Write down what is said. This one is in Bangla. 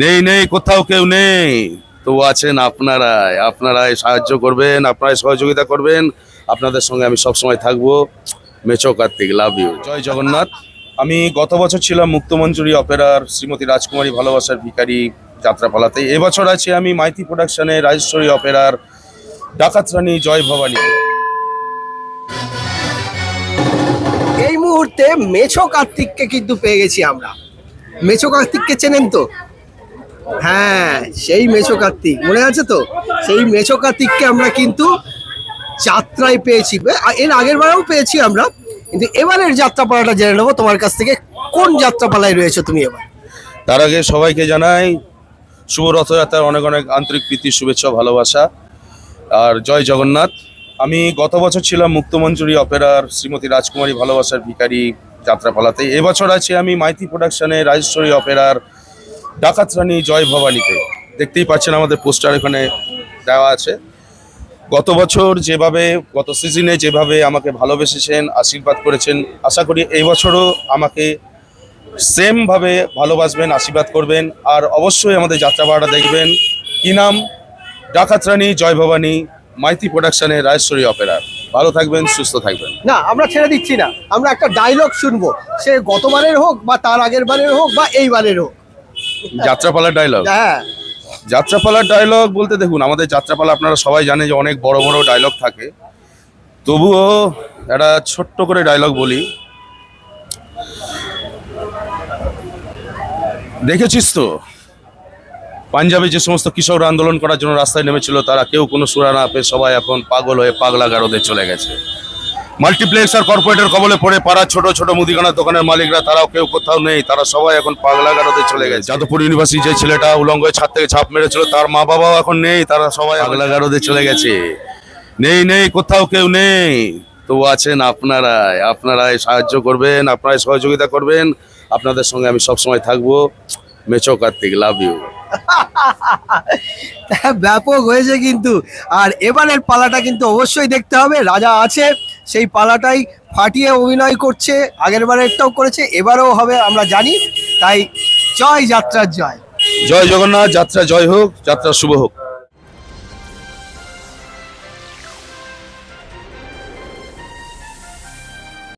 নেই নেই, কোথাও কেউ নেই। তো আছেন আপনারাই আপনারাই সাহায্য করবেন, আপনারাই সহযোগিতা করবেন। আপনাদের সঙ্গে আমি সব সময় থাকব। মেচো কার্তিক লাভ ইউ জয় জগন্নাথ। আমি গত বছর ছিলাম মুক্তমঞ্জুরি অপেরার শ্রীমতী রাজকুমারী ভালোবাসার ভিখারি যাত্রাপালাতে। এবছর আছি আমি মাইতি প্রোডাকশনে রাজেশ্বরী অপেরার ডাকাত রানী জয় ভবানী। এই মুহূর্তে মেছো কার্তিককে কিন্তু পেয়ে গেছি আমরা। মেছো কার্তিককে চেনেন তো? হ্যাঁ সেই মেছো কার্তিক। মনে আছে তো? সেই মেছো কার্তিককে আমরা কিন্তু যাত্রায় পেয়েছি। এর আগের বারেও পেয়েছি আমরা। কিন্তু এবারের যাত্রাপালাটা জেনে নেব, তোমার কাছ থেকে কোন যাত্রাপালায় রয়েছে তুমি এবার? তার আগে সবাইকে জানাই, শুভ রথযাত্রার অনেক অনেক আন্তরিক প্রীতি, শুভেচ্ছা, ভালোবাসা। আর জয় জগন্নাথ। আমি গত বছর ছিলাম মুক্তমঞ্জুরি অপেরার শ্রীমতী রাজকুমারী ভালোবাসার ভিখারি যাত্রাপালাতে। এবছর আছি আমি মাইতি প্রোডাকশনে রাজেশ্বরী অপেরার ডাকাত রানী জয় ভবানীতে দেখতেই পাচ্ছেন আমাদের পোস্টার এখানে দেওয়া আছে। গত বছর যেভাবে, গত সিজনে যেভাবে আমাকে ভালোবেসেছেন, আশীর্বাদ করেছেন, আশা করি এই বছরও আমাকে সেমভাবে ভালোবাসবেন, আশীর্বাদ করবেন। আর অবশ্যই আমাদের যাত্রাপাড়া দেখবেন। কি নাম? ডাকাত রানী জয় ভবানী, মাইতি প্রোডাকশনে রাজেশ্বরী অপেরার ভালো থাকবেন, সুস্থ থাকবেন। না, আমরা ছেড়ে দিচ্ছি না। আমরা একটা ডায়লগ শুনব। সে গতবারের হোক বা তার আগের বারের হোক বা এইবারের হোক। যাত্রাপালার ডায়লগ হ্যাঁ। যাত্রাপালার ডায়লগ বলতে দেখুন আমাদের যাত্রাপালা আপনারা সবাই জানে যে অনেক বড় বড় ডায়লগ থাকে। তবুও একটা ছোট্ট করে ডায়লগ বলি। দেখেছিস তো? পাঞ্জাবে যে সমস্ত কৃষকরা আন্দোলন করার জন্য রাস্তায় নেমেছিল তারা কেউ কোনো সুরা না পেয়ে সবাই এখন পাগল হয়ে পাগলা গারদে চলে গেছে। মাল্টিপ্লেক্স আর কর্পোরেটের কবলে পড়ে পাড়ার ছোট ছোট মুদিখানা দোকানের মালিকরা তারাও কেউ কোথাও নেই। তারা সবাই এখন পাগলা গারদে চলে গেছে। যাদবপুর ইউনিভার্সিটি যে ছেলেটা উলঙ্গ ছাদ থেকে ছাপ মেরেছিল তার মা বাবাও এখন নেই তারা সবাই পাগলা গারদে চলে গেছে। নেই নেই কোথাও কেউ নেই। তো আছেন আপনারাই আপনারাই সাহায্য করবেন আপনারাই সহযোগিতা করবেন। আপনাদের সঙ্গে আমি সব সময় থাকব। মেচো কার্তিক লাভ ইউ ব্যাপক হয়েছে কিন্তু। আর এবারের পালাটা কিন্তু অবশ্যই দেখতে হবে। রাজা আছে। সেই পালাটাই ফাটিয়ে অভিনয় করছে আগের বারেরটাও করেছে, এবারেও হবে, আমরা জানি। তাই জয় যাত্রার জয়। জয় জগন্নাথ, যাত্রা জয় হোক, যাত্রা শুভ হোক।